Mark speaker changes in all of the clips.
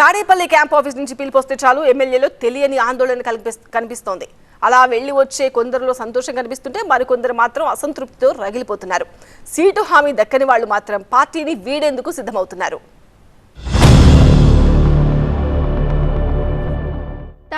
Speaker 1: Tadepalli camp office నుంచి పిలిపొస్తే చాలు ఎమ్మెల్యేలో తెలియని ఆందోళన కనిపిస్తోంది. అలా వెళ్ళి వచ్చే కొందరిలో సంతోషం కనిపిస్తుంటే మరికొందరు మాత్రం అసంతృప్తితో రగిలిపోతున్నారు. సీటు హామీ దక్కని వాళ్ళు మాత్రం పార్టీని వీడేందుకు సిద్ధమవుతున్నారు?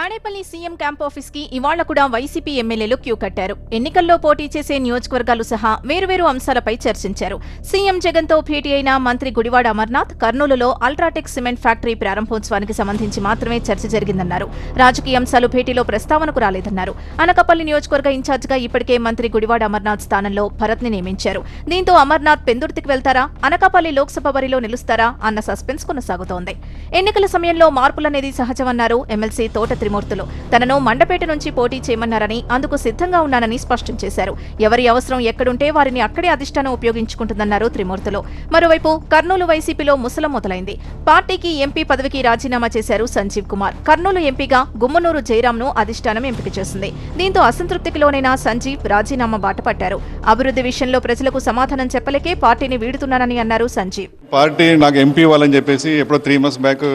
Speaker 2: తాడేపల్లి సీఎం క్యాంప్ ఆఫీస్కి ఇవాళ్ళ కూడా వైసీపీ ఎమ్మెల్యేలు క్యూ కట్టారు. ఎన్నికల్లో పోటీ చేసే నియోజకవర్గాలు సహా వేరువేరు అంశాలపై చర్చించారు. సీఎం జగన్తో భేటీ అయిన మంత్రి గుడివాడ అమర్నాథ్ కర్నూలులో అల్ట్రాటెక్ సిమెంట్ ఫ్యాక్టరీ ప్రారంభోత్సవానికి సంబంధించి మాత్రమే చర్చ జరిగిందన్నారు. రాజకీయ అంశాలు భేటీలో ప్రస్తావనకు రాలేదన్నారు. అనకాపల్లి నియోజకవర్గ ఇన్ఛార్జిగా ఇప్పటికే మంత్రి గుడివాడ అమర్నాథ్ స్థానంలో భరత్ని నియమించారు. దీంతో అమర్నాథ్ పెందుర్తికి వెళ్తారా? అనకాపల్లి లోక్సభ బరిలో నిలుస్తారా? అన్న సస్పెన్స్ కొనసాగుతోంది. ఎన్నికల సమయంలో మార్పులనేది సహజమన్నారు ఎమ్మెల్సీ తోట న్యాయమూర్తులు. తనను మండపేట నుంచి పోటీ చేయమన్నారని అందుకు సిద్ధంగా ఉన్నానని స్పష్టం చేశారు. ఎవరి అవసరం ఎక్కడుంటే వారిని అక్కడే అధిష్టానం ఉపయోగించుకుంటుందన్నారు త్రిమూర్తులు. మరోవైపు కర్నూలు వైసీపీలో ముసలం మొదలైంది. పార్టీకి ఎంపీ పదవికి రాజీనామా చేశారు సంజీవ్ కుమార్. కర్నూలు ఎంపీగా గుమ్మనూరు జయరాంను అధిష్టానం ఎంపిక చేసింది. దీంతో అసంతృప్తికి లోనైన సంజీవ్ రాజీనామా బాట పట్టారు. అభివృద్ధి విషయంలో ప్రజలకు సమాధానం చెప్పలేకే పార్టీని వీడుతున్నానని అన్నారు సంజీవ్.
Speaker 3: పార్టీ నాకు ఎంపీ ఇవ్వాలని చెప్పేసి ఎప్పుడో three months back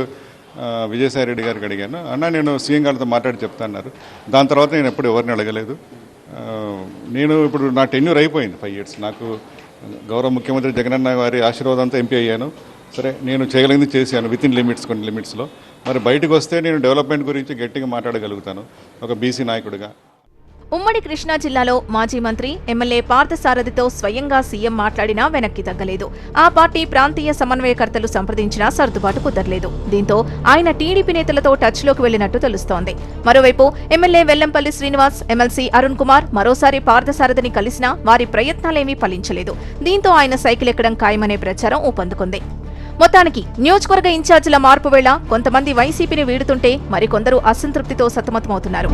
Speaker 3: Vijayasai Reddy గారికి అడిగాను. అన్న నేను సీఎం గారితో మాట్లాడి చెప్తాన్నారు. దాని తర్వాత నేను ఎప్పుడు ఎవరిని అడగలేదు. నేను ఇప్పుడు నా టెన్యూర్ అయిపోయింది ఫైవ్ ఇయర్స్. నాకు గౌరవ ముఖ్యమంత్రి జగనన్న గారి ఆశీర్వాదంతో ఎంపీ అయ్యాను. సరే నేను చేయగలిగింది చేశాను విత్ ఇన్ లిమిట్స్ కొన్ని లిమిట్స్లో మరి బయటకు వస్తే నేను డెవలప్మెంట్ గురించి గట్టిగా మాట్లాడగలుగుతాను. ఒక బీసీ నాయకుడిగా.
Speaker 2: ఉమ్మడి కృష్ణా జిల్లాలో మాజీ మంత్రి ఎమ్మెల్యే పార్థసారథితో స్వయంగా సీఎం మాట్లాడినా వెనక్కి తగ్గలేదు. ఆ పార్టీ ప్రాంతీయ సమన్వయకర్తలు సంప్రదించినా సర్దుబాటు కుదరలేదు. దీంతో ఆయన టీడీపీ నేతలతో టచ్లోకి వెళ్ళినట్టు తెలుస్తోంది. మరోవైపు ఎమ్మెల్యే వెల్లంపల్లి శ్రీనివాస్ ఎమ్మెల్సీ అరుణ్ కుమార్ మరోసారి పార్థసారథిని కలిసినా వారి ప్రయత్నాలేమీ ఫలించలేదు. దీంతో ఆయన సైకిల్ ఎక్కడం ఖాయమనే ప్రచారం ఊపందుకుంది. మొత్తానికి నియోజకవర్గ ఇన్ఛార్జీల మార్పు వేళ కొంతమంది వైసీపీని వీడుతుంటే మరికొందరు అసంతృప్తితో సతమతమవుతున్నారు.